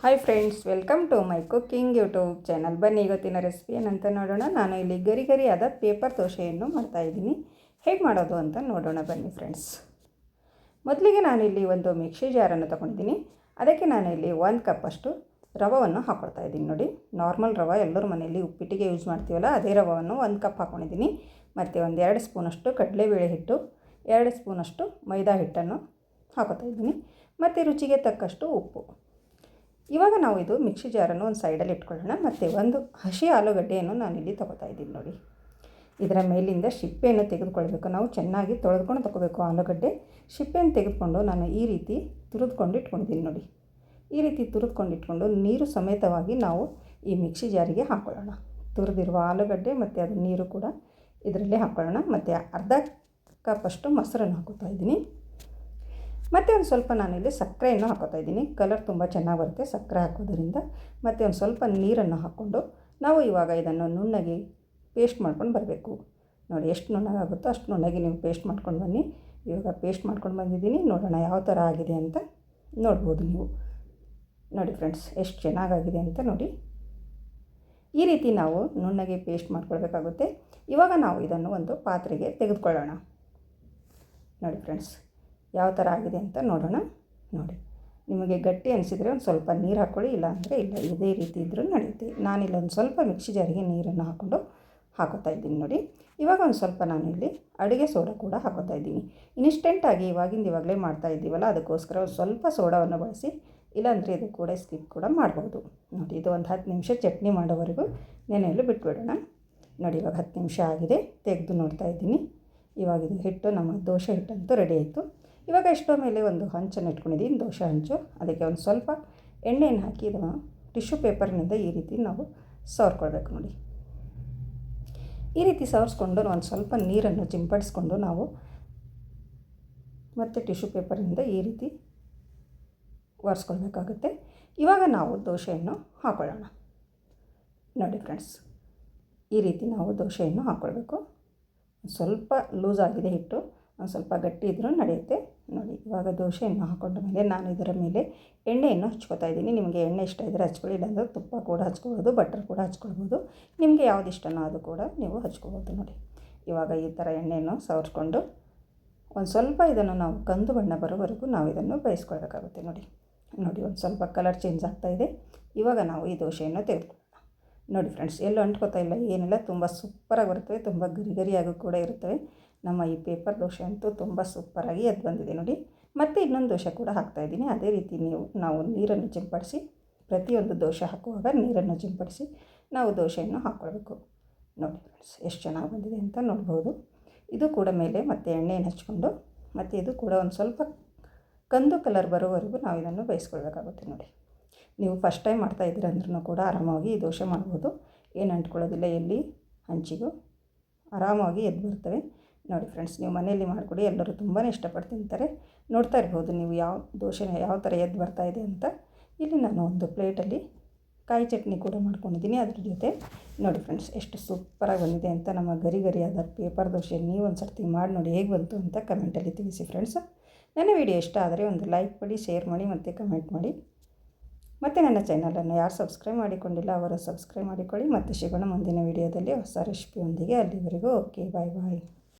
Hi friends welcome to my cooking YouTube channel ಬನ್ನಿ, ಇವತ್ತಿನ recipe ಏನಂತ ನೋಡೋಣ. ನಾನು ಇಲ್ಲಿ ಗರಿ ಗರಿಯಾದ ಪೇಪರ್ ದೋಸೆಯನ್ನು ಮಾಡ್ತಾಯಿದ್ದೀನಿ ಹೇಗೆ ಮಾಡೋದು ಅಂತ ನೋಡೋಣ ಬನ್ನಿ ಫ್ರೆಂಡ್ಸ್ ಮೊದಲಿಗೆ ನಾನಿಲ್ಲಿ ಒಂದು ಮಿಕ್ಸಿ ಜಾರನ್ನು ತೊಗೊಂಡಿದ್ದೀನಿ. ಅದಕ್ಕೆ ನಾನಿಲ್ಲಿ ಒಂದು ಕಪ್ಪಷ್ಟು ರವವನ್ನು ಹಾಕ್ಕೊಳ್ತಾ ಇದ್ದೀನಿ. ನೋಡಿ ನಾರ್ಮಲ್ ರವ ಎಲ್ಲರ ಮನೆಯಲ್ಲಿ ಉಪ್ಪಿಟ್ಟಿಗೆ ಯೂಸ್ ಮಾಡ್ತೀವಲ್ಲ, ಅದೇ ರವವನ್ನು ಒಂದು ಕಪ್ ಹಾಕ್ಕೊಂಡಿದ್ದೀನಿ ಮತ್ತು ಒಂದು ಎರಡು ಸ್ಪೂನಷ್ಟು ಕಡಲೆಬೇಳೆ ಹಿಟ್ಟು, ಎರಡು ಸ್ಪೂನಷ್ಟು ಮೈದಾ ಹಿಟ್ಟನ್ನು ಹಾಕೋತಾ ಇದ್ದೀನಿ. ಮತ್ತು ರುಚಿಗೆ ತಕ್ಕಷ್ಟು ಉಪ್ಪು. ಇವಾಗ ನಾವು ಇದು ಮಿಕ್ಸಿ ಜಾರನ್ನು ಒಂದು ಸೈಡಲ್ಲಿ ಇಟ್ಕೊಳ್ಳೋಣ. ಮತ್ತು ಒಂದು ಹಸಿ ಆಲೂಗಡ್ಡೆಯನ್ನು ನಾನು ಇಲ್ಲಿ ತೊಗೋತಾ ಇದ್ದೀನಿ ನೋಡಿ. ಇದರ ಮೇಲಿಂದ ಸಿಪ್ಪೆಯನ್ನು ತೆಗೆದುಕೊಳ್ಬೇಕು ನಾವು ಚೆನ್ನಾಗಿ ತೊಳೆದುಕೊಂಡು ತಗೋಬೇಕು ಆಲೂಗಡ್ಡೆ. ಸಿಪ್ಪೆಯನ್ನು ತೆಗೆದುಕೊಂಡು ನಾನು ಈ ರೀತಿ ತುರಿದುಕೊಂಡು ಇಟ್ಕೊಂಡಿದ್ದೀನಿ ನೋಡಿ. ಈ ರೀತಿ ತುರಿದುಕೊಂಡು ಇಟ್ಕೊಂಡು ನೀರು ಸಮೇತವಾಗಿ ನಾವು ಈ ಮಿಕ್ಸಿ ಜಾರಿಗೆ ಹಾಕ್ಕೊಳ್ಳೋಣ ತುರಿದಿರುವ ಆಲೂಗಡ್ಡೆ ಮತ್ತು ಅದು ನೀರು ಕೂಡ ಇದರಲ್ಲಿ ಹಾಕೊಳ್ಳೋಣ. ಮತ್ತು ಅರ್ಧ ಕಪ್ಪಷ್ಟು ಮೊಸರನ್ನು ಹಾಕೋತಾ ಇದ್ದೀನಿ. ಮತ್ತು ಒಂದು ಸ್ವಲ್ಪ ನಾನಿಲ್ಲಿ ಸಕ್ಕರೆಯನ್ನು ಹಾಕೋತಾ ಇದ್ದೀನಿ. ಕಲರ್ ತುಂಬ ಚೆನ್ನಾಗಿ ಬರುತ್ತೆ ಸಕ್ಕರೆ ಹಾಕೋದ್ರಿಂದ. ಮತ್ತು ಒಂದು ಸ್ವಲ್ಪ ನೀರನ್ನು ಹಾಕ್ಕೊಂಡು ನಾವು ಇವಾಗ ಇದನ್ನು ನುಣ್ಣಗೆ ಪೇಸ್ಟ್ ಮಾಡ್ಕೊಂಡು ಬರಬೇಕು. ನೋಡಿ ಎಷ್ಟು ನುಣ್ಣಗಾಗುತ್ತೋ ಅಷ್ಟು ನುಣ್ಣಗೆ ನೀವು ಪೇಸ್ಟ್ ಮಾಡ್ಕೊಂಡು ಬನ್ನಿ. ಇವಾಗ ಪೇಸ್ಟ್ ಮಾಡ್ಕೊಂಡು ಬಂದಿದ್ದೀನಿ. ನೋಡೋಣ ಯಾವ ಥರ ಆಗಿದೆ ಅಂತ ನೋಡ್ಬೋದು ನೀವು. ನೋಡಿ ಫ್ರೆಂಡ್ಸ್ ಎಷ್ಟು ಚೆನ್ನಾಗಾಗಿದೆ ಅಂತ ನೋಡಿ. ಈ ರೀತಿ ನಾವು ನುಣ್ಣಗೆ ಪೇಸ್ಟ್ ಮಾಡ್ಕೊಳ್ಬೇಕಾಗುತ್ತೆ. ಇವಾಗ ನಾವು ಇದನ್ನು ಒಂದು ಪಾತ್ರೆಗೆ ತೆಗೆದುಕೊಳ್ಳೋಣ. ನೋಡಿ ಫ್ರೆಂಡ್ಸ್ ಯಾವ ಥರ ಆಗಿದೆ ಅಂತ ನೋಡೋಣ. ನೋಡಿ, ನಿಮಗೆ ಗಟ್ಟಿ ಅನಿಸಿದರೆ ಒಂದು ಸ್ವಲ್ಪ ನೀರು ಹಾಕ್ಕೊಳ್ಳಿ ಇಲ್ಲ ಅಂದರೆ ಇಲ್ಲ, ಇದೇ ರೀತಿ ಇದ್ದರೂ ನಡೆಯುತ್ತೆ. ನಾನಿಲ್ಲ ಒಂದು ಸ್ವಲ್ಪ ಮಿಕ್ಸಿ ಜಾರಿಗೆ ನೀರನ್ನು ಹಾಕ್ಕೊಂಡು ಹಾಕೋತಾ ಇದ್ದೀನಿ ನೋಡಿ. ಇವಾಗ ಒಂದು ಸ್ವಲ್ಪ ನಾನು ಇಲ್ಲಿ ಅಡುಗೆ ಸೋಡಾ ಕೂಡ ಹಾಕೋತಾ ಇದ್ದೀನಿ. ಇನ್ಸ್ಟೆಂಟಾಗಿ ಇವಾಗಿಂದ ಇವಾಗಲೇ ಮಾಡ್ತಾ ಇದ್ದೀವಲ್ಲ, ಅದಕ್ಕೋಸ್ಕರ ಒಂದು ಸ್ವಲ್ಪ ಸೋಡಾವನ್ನು ಬಳಸಿ, ಇಲ್ಲಾಂದರೆ ಇದು ಕೂಡ ಸ್ಕಿಪ್ ಕೂಡ ಮಾಡ್ಬೋದು. ನೋಡಿ, ಇದು ಒಂದು ಹತ್ತು ನಿಮಿಷ ಚಟ್ನಿ ಮಾಡೋವರೆಗೂ ನೆನೆಯಲ್ಲಿ ಬಿಟ್ಬಿಡೋಣ. ನೋಡಿ, ಇವಾಗ ಹತ್ತು ನಿಮಿಷ ಆಗಿದೆ, ತೆಗೆದು ನೋಡ್ತಾ ಇದ್ದೀನಿ. ಇವಾಗ ಇದು ಹಿಟ್ಟು, ನಮ್ಮ ದೋಸೆ ಹಿಟ್ಟಂತೂ ರೆಡಿ ಆಯಿತು. ಇವಾಗ ಎಷ್ಟೋ ಮೇಲೆ ಒಂದು ಹಂಚನ್ನು ಇಟ್ಕೊಂಡಿದ್ದೀನಿ ದೋಸೆ ಹಂಚು. ಅದಕ್ಕೆ ಒಂದು ಸ್ವಲ್ಪ ಎಣ್ಣೆಯನ್ನು ಹಾಕಿ, ಇದನ್ನು ಟಿಶ್ಯೂ ಪೇಪರ್ನಿಂದ ಈ ರೀತಿ ನಾವು ಸವರ್ಕೊಳ್ಬೇಕು ನೋಡಿ. ಈ ರೀತಿ ಸವರ್ಸ್ಕೊಂಡು ಒಂದು ಸ್ವಲ್ಪ ನೀರನ್ನು ಚಿಂಪಡಿಸ್ಕೊಂಡು ನಾವು ಮತ್ತು ಟಿಶ್ಯೂ ಪೇಪರ್ನಿಂದ ಈ ರೀತಿ ಒರೆಸ್ಕೊಳ್ಬೇಕಾಗುತ್ತೆ. ಇವಾಗ ನಾವು ದೋಸೆಯನ್ನು ಹಾಕೊಳ್ಳೋಣ. ನೋಡಿ ಫ್ರೆಂಡ್ಸ್, ಈ ರೀತಿ ನಾವು ದೋಸೆಯನ್ನು ಹಾಕ್ಕೊಳ್ಬೇಕು ಸ್ವಲ್ಪ ಲೂಸ್ ಆಗಿದೆ ಹಿಟ್ಟು. ಸ್ವಲ್ಪ ಗಟ್ಟಿ ಇದ್ದರೂ ನಡೆಯುತ್ತೆ. ನೋಡಿ, ಇವಾಗ ದೋಸೆಯನ್ನು ಹಾಕೊಂಡ ಮೇಲೆ ನಾನು ಇದರ ಮೇಲೆ ಎಣ್ಣೆಯನ್ನು ಹಚ್ಕೋತಾ ಇದ್ದೀನಿ. ನಿಮಗೆ ಎಣ್ಣೆ ಇಷ್ಟ ಇದ್ದರೆ ಹಚ್ಕೊಳ್ಳಿ, ಇಲ್ಲಾಂದರೆ ತುಪ್ಪ ಕೂಡ ಹಚ್ಕೊಳ್ಬೋದು ಬಟರ್ ಕೂಡ ಹಚ್ಕೊಳ್ಬೋದು ನಿಮಗೆ ಯಾವ್ದು ಇಷ್ಟನೋ ಅದು ಕೂಡ ನೀವು ಹಚ್ಕೊಬೋದು ನೋಡಿ. ಇವಾಗ ಈ ಥರ ಎಣ್ಣೆಯನ್ನು ಸವರ್ಸ್ಕೊಂಡು ಒಂದು ಸ್ವಲ್ಪ ಇದನ್ನು ನಾವು ಕಂದು ಬಣ್ಣ ಬರೋವರೆಗೂ ನಾವು ಇದನ್ನು ಬೇಯಿಸ್ಕೊಳ್ಬೇಕಾಗುತ್ತೆ ನೋಡಿ. ನೋಡಿ, ಒಂದು ಸ್ವಲ್ಪ ಕಲರ್ ಚೇಂಜ್ ಆಗ್ತಾ ಇದೆ. ಇವಾಗ ನಾವು ಈ ದೋಸೆಯನ್ನು ತೆಗೆದುಕೊಳ್ಳೋಣ. ನೋಡಿ ಫ್ರೆಂಡ್ಸ್ ಎಲ್ಲೂ ಅಂಟ್ಕೋತಾ ಇಲ್ಲ, ಏನಿಲ್ಲ, ತುಂಬ ಸೂಪರಾಗಿ ಬರ್ತವೆ ತುಂಬ ಗರಿಗರಿಯಾಗೂ ಕೂಡ ಇರುತ್ತವೆ. ನಮ್ಮ ಈ ಪೇಪರ್ ದೋಸೆ ಅಂತೂ ತುಂಬ ಸೂಪರಾಗಿ ಎದ್ದು ಬಂದಿದೆ ನೋಡಿ. ಮತ್ತು ಇನ್ನೊಂದು ದೋಸೆ ಕೂಡ ಹಾಕ್ತಾಯಿದ್ದೀನಿ ಅದೇ ರೀತಿ ನೀವು, ನಾವು ನೀರನ್ನು ಚಿಂಪಡಿಸಿ, ಪ್ರತಿಯೊಂದು ದೋಸೆ ಹಾಕುವಾಗ ನೀರನ್ನು ಚಿಂಪಡಿಸಿ ನಾವು ದೋಸೆಯನ್ನು ಹಾಕ್ಕೊಳ್ಬೇಕು ನೋಡಿ ಫ್ರೆಂಡ್ಸ್ ಎಷ್ಟು ಚೆನ್ನಾಗಿ ಬಂದಿದೆ ಅಂತ ನೋಡ್ಬೋದು. ಇದು ಕೂಡ ಮೇಲೆ ಮತ್ತೆ ಎಣ್ಣೆಯನ್ನು ಹಚ್ಕೊಂಡು, ಮತ್ತು ಇದು ಕೂಡ ಒಂದು ಸ್ವಲ್ಪ ಕಂದು ಕಲರ್ ಬರೋವರೆಗೂ ನಾವು ಇದನ್ನು ಬೇಯಿಸ್ಕೊಳ್ಬೇಕಾಗುತ್ತೆ ನೋಡಿ. ನೀವು ಫಸ್ಟ್ ಟೈಮ್ ಮಾಡ್ತಾ ಅಂದ್ರೂ ಕೂಡ ಆರಾಮಾಗಿ ಈ ದೋಸೆ ಮಾಡ್ಬೋದು. ಏನು ಅಂಟ್ಕೊಳ್ಳೋದಿಲ್ಲ, ಎಲ್ಲಿ, ಹಂಚಿಗೂ ಆರಾಮಾಗಿ ಎದ್ದು ಬರ್ತವೆ. ನೋಡಿ ಫ್ರೆಂಡ್ಸ್ ನೀವು ಮನೆಯಲ್ಲಿ ಮಾಡಿಕೊಡಿ, ಎಲ್ಲರೂ ತುಂಬಾ ಇಷ್ಟಪಟ್ಟು ತಿಂತಾರೆ. ನೋಡ್ತಾ ಇರ್ಬೋದು ನೀವು ಯಾವ ದೋಸೆನ ಯಾವ ಥರ ಎದ್ದು ಇದೆ ಅಂತ. ಇಲ್ಲಿ ನಾನು ಒಂದು ಪ್ಲೇಟಲ್ಲಿ ಕಾಯಿ ಚಟ್ನಿ ಕೂಡ ಮಾಡ್ಕೊಂಡಿದ್ದೀನಿ. ಅದ್ರ ಜೊತೆ ನೋಡಿ ಫ್ರೆಂಡ್ಸ್ ಎಷ್ಟು ಸೂಪರಾಗಿ ಬಂದಿದೆ ಅಂತ, ನಮ್ಮ ಗರಿ ಗರಿಯಾದ ಪೇಪರ್ ದೋಸೆ ನೀವು ಒಂದು ಸರ್ತಿ ಮಾಡಿ ನೋಡಿ ಹೇಗೆ ಬಂತು ಅಂತ ಕಮೆಂಟಲ್ಲಿ ತಿಳಿಸಿ ಫ್ರೆಂಡ್ಸ್ ನನ್ನ ವಿಡಿಯೋ ಇಷ್ಟ ಆದರೆ ಒಂದು ಲೈಕ್ ಮಾಡಿ ಶೇರ್ ಮಾಡಿ ಮತ್ತು ಕಮೆಂಟ್ ಮಾಡಿ. ಮತ್ತು ನನ್ನ ಚಾನಲನ್ನು ಯಾರು ಸಬ್ಸ್ಕ್ರೈಬ್ ಮಾಡಿಕೊಂಡಿಲ್ಲ, ಅವರು ಸಬ್ಸ್ಕ್ರೈಬ್ ಮಾಡಿಕೊಳ್ಳಿ. ಮತ್ತು ಸಿಗೋಣ ಮುಂದಿನ ವಿಡಿಯೋದಲ್ಲಿ ಹೊಸ ರೆಸಿಪಿಯೊಂದಿಗೆ ಅಲ್ಲಿವರೆಗೂ ಓಕೆ ಬಾಯ್ ಬಾಯ್